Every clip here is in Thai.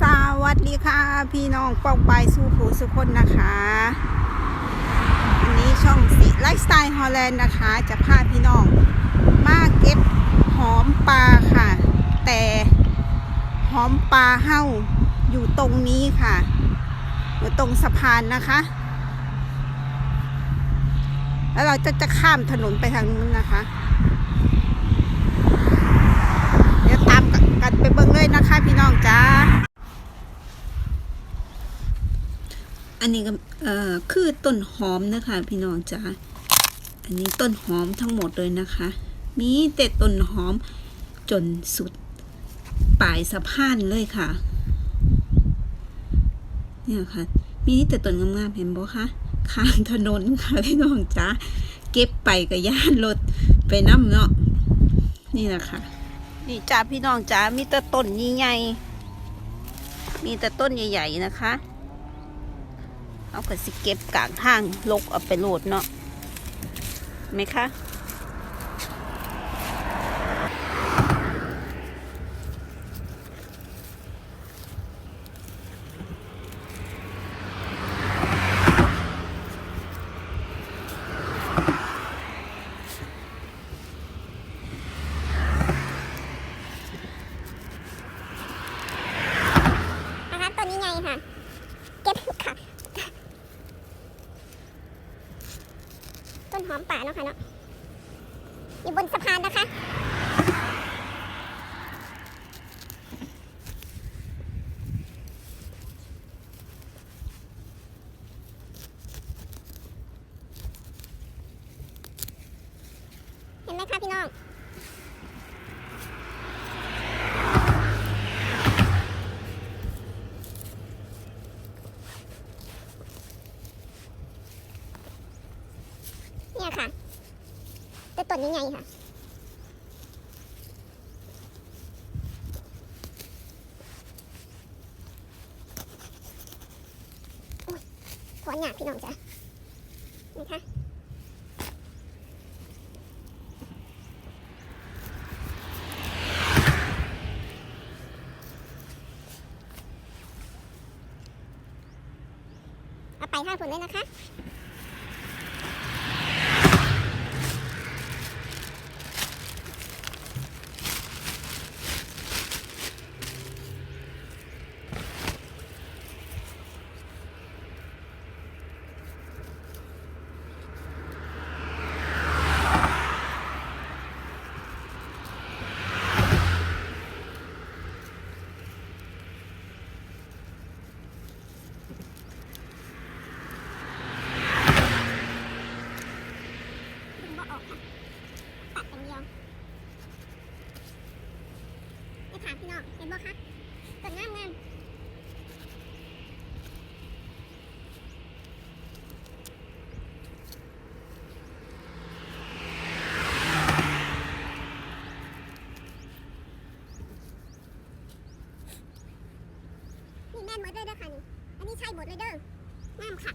สวัสดีค่ะ พี่น้องปองปายสู้ผู้สุคนนะคะ อันนี้ช่องสีไลฟ์สไตล์ฮอลแลนด์นะคะ จะพาพี่น้องมาเก็บหอมปลาค่ะ แต่หอมปลาเห่าอยู่ตรงนี้ค่ะอยู่ตรงสะพานนะคะ แล้วเราจะจะข้ามถนนไปทางนู้นนะคะเดี๋ยวตามกันไปเบิ่งเลยนะคะ พี่น้องจ้า อันนี้ก็เอ่อคือต้นหอมนะคะพี่น้องจ้าอันนี้ต้นหอมทั้งหมดเลยนะคะ มีแต่ต้นหอมจนสุดปลายสะพานเลยค่ะ เนี่ยค่ะ มีแต่ต้นงามๆเห็นบ่คะข้างถนนค่ะพี่น้องจ้าเก็บไปกับย่านรถไปน้ำเนาะนี่แหละค่ะ นี่จ้าพี่น้องจ้ามีแต่ต้นใหญ่ๆมีแต่ต้นใหญ่ ๆ นะคะ เอาก็สิเก็บกลางทางลกเอาไปโหลดเนาะไหมคะนะคะต้นนี้ไงค่ะ เก็บค่ะ ต้นหอมป่าเนาะค่ะเนาะอยู่บนสะพานนะคะเห็นไหมคะพี่น้อง เนี่ยค่ะ ต่ต้นนี้ไงค่ะโอ้ยถอนหยาพี่น้องจ้ะนี่ค่ะเอาไปท่างผลเลยนะคะ ดึงบ่ออกค่ะ ตัดอย่างเดียวนี่ค่ะ พี่น้อง เห็นบ่คะต้นงามงามนี่แม่นหมดเลยเด้อค่ะนี่ อันนี้ใช่หมดเลยเด้อ งามค่ะ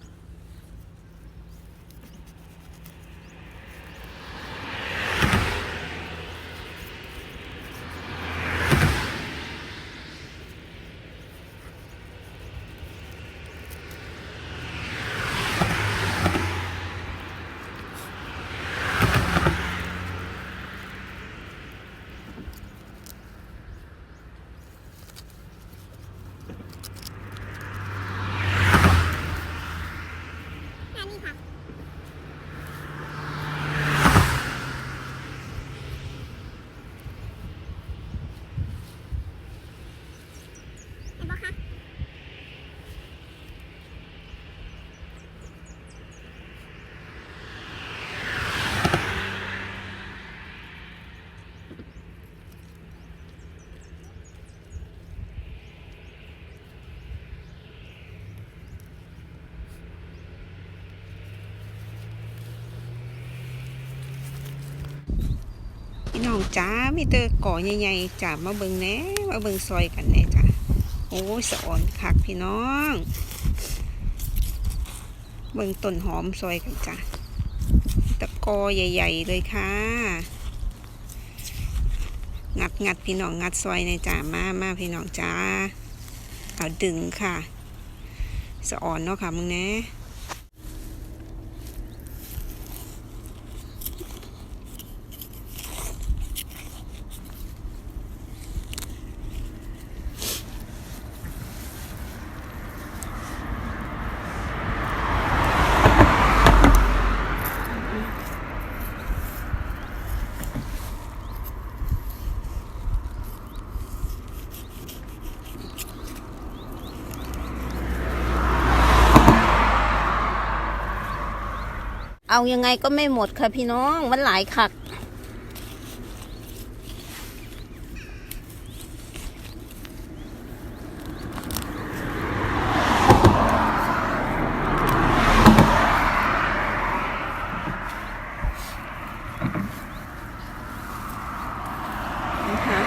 องจ้ามีแต่ก่อใหญ่ๆจ้ามาเบิ่งแน่มาเบิ่งซอยกันแน่จ้าโอ้สะอ่อนคักพี่น้อง เบิ่งต้นหอมซอยกันจ้าตะกอใหญ่ ๆ เลยค่ะ งัดงัดพี่น้องงัดซอยในจ้ามามาพี่น้องจ้าเอาดึงค่ะ สะอ่อนเนาะค่ะมึงแนะ เอายังไงก็ไม่หมดค่ะพี่น้องมันหลายขัก นะคะ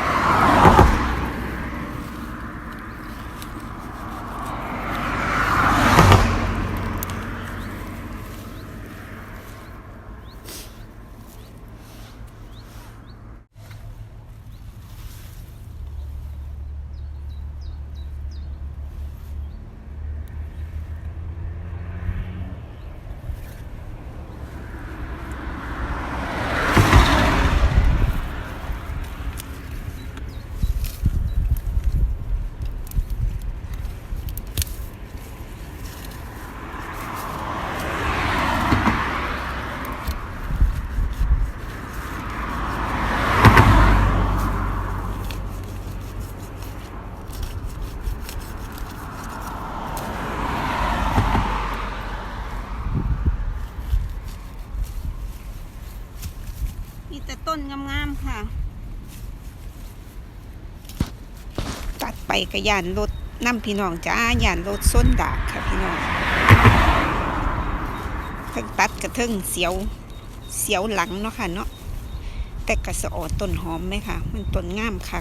มีแต่ต้นงามๆค่ะ ตัด ไปกระยานรถน้ำพี่น้องจ้ายานรถส้นดากค่ะพี่น้องทั้งตัดกระเทิงเสียวเสียวหลังเนาะค่ะเนาะแต่กระสออต้นหอมไหมค่ะ มันต้นงามค่ะ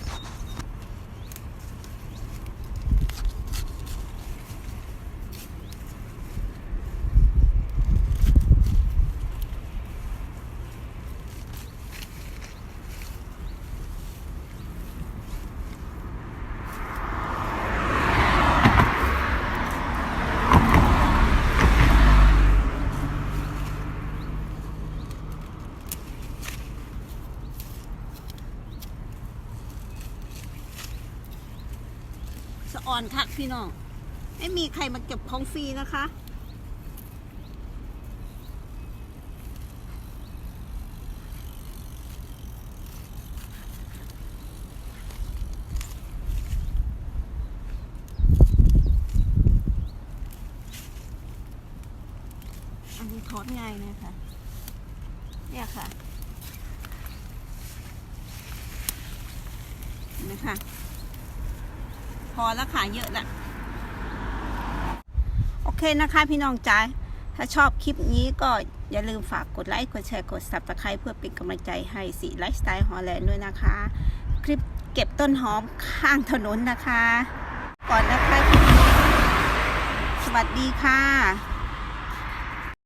พี่น้องไม่มีใครมาเก็บของฟรีนะคะ อันนี้ถอนง่ายนะคะ เนี่ยค่ะเห็นไหมคะ พอแล้วค่ะเยอะและโอเคนะคะพี่น้องจ๋าถ้าชอบคลิปนี้ก็อย่าลืมฝากกดไลค์ กดแชร์ กดซับสไคร b ์เพื่อเป็นกำลังใจให้สีไลฟ์สไตล์ฮอลแลนด์ด้วยนะคะ คลิปเก็บต้นหอมข้างถนนนะคะ ก่อนนะคะ สวัสดีค่ะ